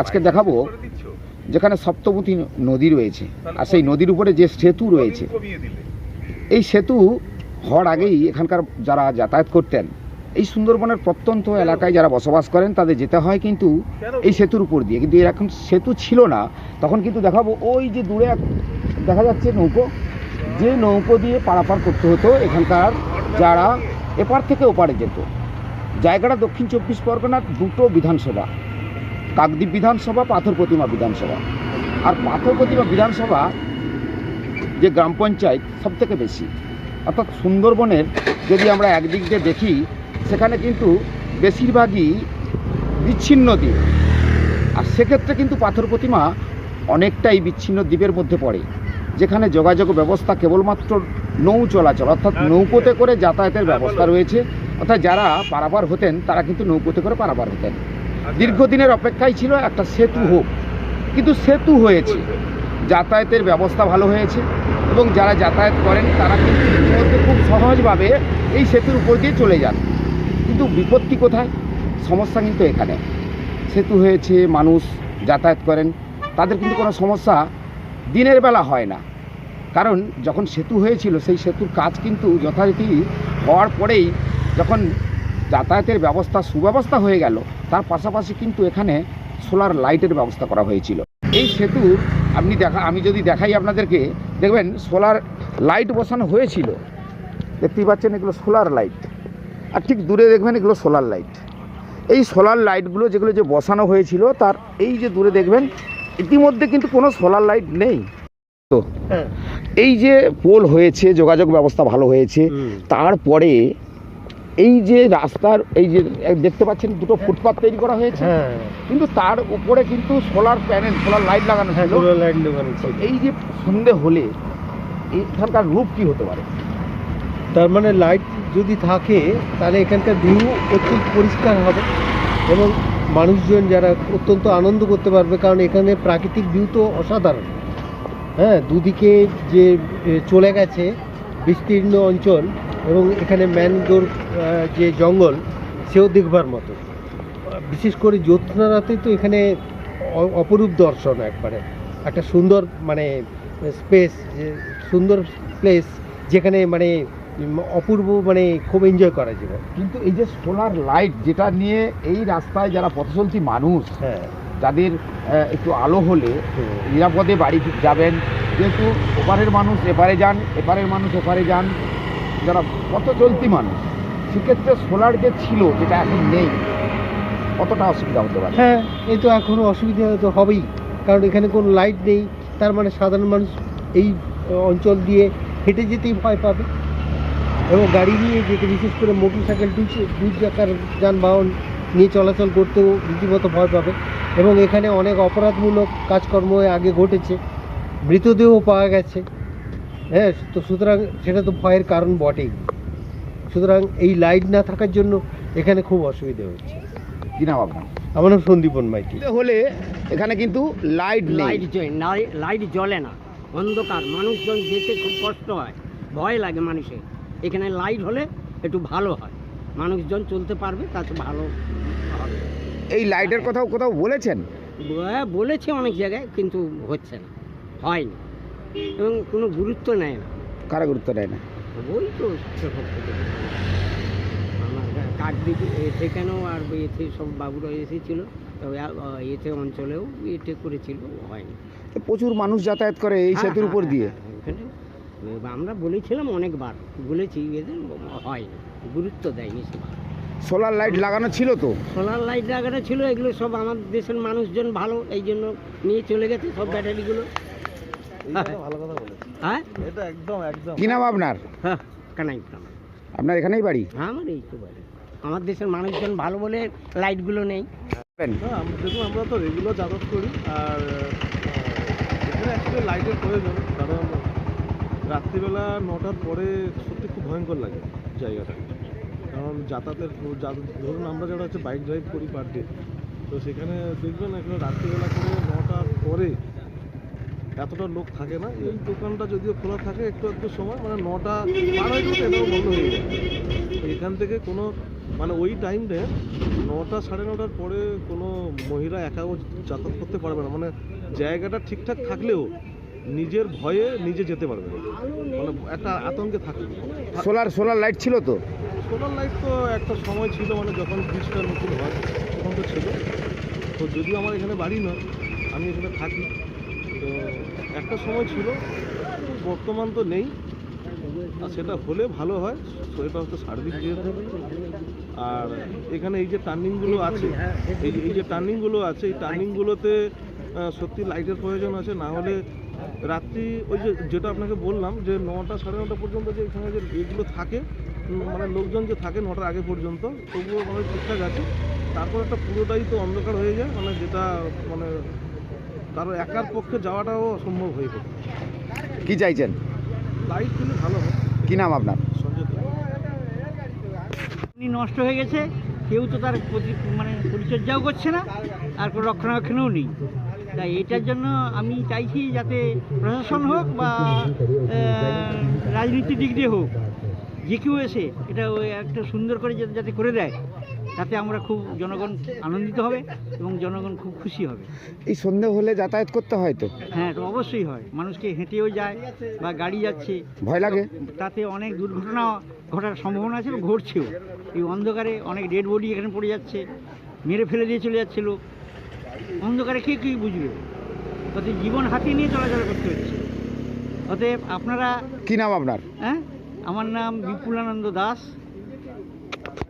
আজকে দেখাবো যেখানে সপ্তমতী নদী রয়েছে, আর সেই নদীর উপরে যে সেতু রয়েছে, এই সেতু হওয়ার আগেই এখানকার যারা যাতায়াত করতেন, এই সুন্দরবনের প্রত্যন্ত এলাকায় যারা বসবাস করেন, তাদের যেতে হয় কিন্তু এই সেতুর উপর দিয়ে। কিন্তু এখন সেতু ছিল না, তখন কিন্তু দেখাবো ওই যে দূরে দেখা যাচ্ছে নৌকো, যে নৌকো দিয়ে পারাপার করতে হতো এখানকার যারা এপার থেকে ওপারে যেত। জায়গাটা দক্ষিণ চব্বিশ পরগনার দুটো বিধানসভা। কাকদ্বীপ বিধানসভা পাথর প্রতিমা বিধানসভা। আর পাথর প্রতিমা বিধানসভা যে গ্রাম পঞ্চায়েত সব থেকে বেশি। অর্থাৎ সুন্দরবনের যদি আমরা একদিক দিয়ে দেখি সেখানে কিন্তু বেশিরভাগই বিচ্ছিন্ন দ্বীপ। আর সেক্ষেত্রে কিন্তু পাথর প্রতিমা অনেকটাই বিচ্ছিন্ন দ্বীপের মধ্যে পড়ে যেখানে যোগাযোগ ব্যবস্থা কেবলমাত্র নৌ চলাচল অর্থাৎ নৌকোতে করে যাতায়াতের ব্যবস্থা রয়েছে। অর্থাৎ যারা পারাপার হতেন তারা কিন্তু নৌকোতে করে পারাপার হতেন। দীর্ঘদিনের অপেক্ষাই ছিল একটা সেতু হোক। কিন্তু সেতু হয়েছে। যাতায়াতের ব্যবস্থা ভালো হয়েছে এবং যারা যাতায়াত করেন, তারা কিন্তু ইতিমধ্যে খুব সহজভাবে এই সেতুর উপর দিয়ে চলে যান। কিন্তু বিপত্তি কোথায়? সমস্যা কিন্তু এখানে। সেতু হয়েছে, মানুষ যাতায়াত করেন। তাদের কিন্তু কোনো সমস্যা দিনের বেলা হয় না। কারণ যখন সেতু হয়েছিল, সেই সেতুর কাজ কিন্তু যথারীতি হওয়ার পরেই যখন যাতায়াতের ব্যবস্থা সুব্যবস্থা হয়ে গেল। তার পাশাপাশি কিন্তু এখানে সোলার লাইটের ব্যবস্থা করা হয়েছিল। এই সেতুর আপনি দেখা আমি যদি দেখাই আপনাদেরকে দেখবেন সোলার লাইট বসানো হয়েছিল। দেখতেই পাচ্ছেন এগুলো সোলার লাইট আর ঠিক দূরে দেখবেন এগুলো সোলার লাইট এই সোলার লাইটগুলো যেগুলো যে বসানো হয়েছিল তার এই যে দূরে দেখবেন ইতিমধ্যে কিন্তু কোনো সোলার লাইট নেই। তো হ্যাঁ। এই যে পোল হয়েছে যোগাযোগ ব্যবস্থা ভালো হয়েছে তারপরে এই যে রাস্তার এই যে দেখতে পাচ্ছেন দুটো ফুটপাথ তৈরি করা হয়েছে। হ্যাঁ। কিন্তু তার উপরে কিন্তু সোলার প্যানেল সোলার লাইট লাগানো হ্যাঁ ছিল। এই যে সন্ধে হলে এখানকার রূপ কি হতে পারে? তার মানে লাইট যদি থাকে তাহলে এখানকার ভিউ অত্যন্ত পরিষ্কার হবে এবং মানুষজন যারা অত্যন্ত আনন্দ করতে পারবে কারণ এখানে প্রাকৃতিক ভিউ তো অসাধারণ। হ্যাঁ দুদিকে যে চলে গেছে বিস্তীর্ণ অঞ্চল এবং এখানে ম্যানগ্রোভ যে জঙ্গল সেও দেখবার মতো। বিশেষ করে জ্যোৎস্না রাতে তো এখানে অপরূপ দর্শন একবারে। একটা সুন্দর মানে স্পেস সুন্দর প্লেস যেখানে মানে অপূর্ব মানে খুব এনজয় করা যাবে কিন্তু এই যে সোলার লাইট যেটা নিয়ে এই রাস্তায় যারা পথচলতি মানুষ হ্যাঁ। তাদের একটু আলো হলে নিরাপদে বাড়ি যাবেন যেহেতু ওপারের মানুষ এপারে যান এপারের মানুষ ওপারে যান যারা পথ চলতি মানুষ, সেক্ষেত্রে সোলার যে ছিল, যেটা এখন নেই, কতটা অসুবিধা হতে পারে? হ্যাঁ এই তো এখনও অসুবিধা তো হবেই, কারণ এখানে কোনো লাইট নেই, তার মানে সাধারণ মানুষ এই অঞ্চল দিয়ে হেঁটে যেতেই ভয় পাবে। এবং গাড়ি নিয়ে যেতে বিশেষ করে মোটর সাইকেল দু চাকার যানবাহন নিয়ে চলাচল করতেও রীতিমতো ভয় পাবে। এবং এখানে অনেক অপরাধমূলক কাজকর্ম আগে ঘটেছে মৃতদেহ পাওয়া গেছে। হ্যাঁ তো সুতরাং সেটা তো ভয়ের কারণ বটেই। সুতরাং এই লাইট না থাকার জন্য এখানে খুব অসুবিধা হচ্ছে। কি নাম আপনার? আমার নাম সন্দীপন মাইতি হলে এখানে কিন্তু লাইট লাইট লাইট জ্বলে না। অন্ধকার মানুষজন যেতে খুব কষ্ট হয় ভয় লাগে মানুষের। এখানে লাইট হলে একটু ভালো হয়। মানুষজন চলতে পারবে তাতে ভালো হবে। এই লাইটের কথাও কোথাও বলেছেন? হ্যাঁ, বলেছে অনেক জায়গায় কিন্তু হচ্ছে না হয়নি। এবং কোনো গুরুত্ব নেয় না। কারা গুরুত্ব নেয় না? ওই তো কাকদ্বীপ সেখানেও আর এতে সব বাবুরা এসেছিল? তবে এতে অঞ্চলেও এতে করেছিল হয়নি। তো প্রচুর মানুষ যাতায়াত করে এই হ্যাঁ, সেতুর উপর হ্যাঁ, দিয়ে। হ্যাঁ, এখানে। আমরা বলেছিলাম অনেকবার বলেছি এদের হয়নি গুরুত্ব দেয়নি সে সোলার লাইট লাগানো ছিল তো? সোলার লাইট লাগানো ছিল এগুলো সব আমার দেশের মানুষজন ভালো এই জন্য নিয়ে চলে গেছে সব ব্যাটারিগুলো। ভালো কথা বলেছে হ্যাঁ? এটা একদম একদম। কি নাম আপনার? হ্যাঁ কানাই আপনার এখানেই বাড়ি? হ্যাঁ আমার এই তো বাড়ি। আমার দেশের মানুষজন ভালো বলে লাইটগুলো নেই। দেখুন আমরা তো রেগুলার যাতায়াত করি আর এখানে অ্যাকচুয়ালি লাইটের প্রয়োজন কারণ রাত্রিবেলা নটার পরে সত্যি খুব ভয়ঙ্কর লাগে জায়গাটা। কারণ যাতায়াতের ধরুন আমরা যারা হচ্ছে বাইক ড্রাইভ করি পার ডে তো সেখানে দেখবেন এখানে রাত্রিবেলা করে নটার পরে এতটা লোক থাকে না। এই দোকানটা যদিও খোলা থাকে একটু একটু সময় মানে নটা পার হয়ে গেলে এটাও বন্ধ হয়ে যায়। এখান থেকে কোনো মানে ওই টাইমে নটা সাড়ে নটার পরে কোনো মহিলা একাও যাতায়াত করতে পারবে না। মানে জায়গাটা ঠিকঠাক থাকলেও নিজের ভয়ে নিজে যেতে পারবে না। মানে একটা আতঙ্কে থাকবে সোলার সোলার লাইট ছিল তো? সোলার লাইট তো একটা সময় ছিল মানে যখন ব্রিজটা নতুন হয় তখন তো ছিল। তো যদিও আমার এখানে বাড়ি নয় আমি এখানে থাকি। তো একটা সময় ছিল, বর্তমান তো নেই। আর সেটা হলে ভালো হয় এটা হচ্ছে সার্ভিস দিয়ে দেবে আর এখানে এই যে টার্নিংগুলো আছে, এই এই যে টার্নিংগুলো আছে, এই টার্নিংগুলোতে সত্যি লাইটের প্রয়োজন আছে, না হলে রাত্রি, ওই যে, যেটা আপনাকে বললাম যে নটা সাড়ে নটা পর্যন্ত যে এখানে যে এগুলো থাকে মানে লোকজন যে থাকে নটার আগে পর্যন্ত, তবুও মানে ঠিকঠাক আছে। তারপর একটা পুরোটাই তো অন্ধকার হয়ে যায় মানে যেটা মানে কারও একার পক্ষে যাওয়াটাও অসম্ভব হয়ে পড়ে। কি চাইছেন? লাইট পেলে ভালো হয়। কি নাম আপনার? সঞ্জয় নষ্ট হয়ে গেছে কেউ তো তার মানে পরিচর্যাও করছে না আর কোনো রক্ষণাবেক্ষণও নেই। তাই এটার জন্য আমি চাইছি যাতে প্রশাসন হোক বা রাজনীতি দিক দিয়ে হোক যে কেউ এসে এটা ওই একটা সুন্দর করে যাতে- যাতে করে দেয়। তাতে আমরা খুব জনগণ আনন্দিত হবে এবং জনগণ খুব খুশি হবে। এই সন্ধে হলে যাতায়াত করতে হয় তো? হ্যাঁ তো অবশ্যই হয়। মানুষকে হেঁটেও যায় বা গাড়ি যাচ্ছে। ভয় লাগে? তাতে অনেক দুর্ঘটনা ঘটার সম্ভাবনা আছে এবং ঘটছেও। এই অন্ধকারে অনেক ডেড বডি এখানে পড়ে যাচ্ছে মেরে ফেলে দিয়ে চলে যাচ্ছে লোক। অন্ধকারে কে কী বুঝবে? অতএব জীবন হাতিয়ে নিয়ে চলাচল করতে হচ্ছে। অতএব আপনারা কি নাম আপনার? হ্যাঁ আমার নাম বিপুলানন্দ দাস।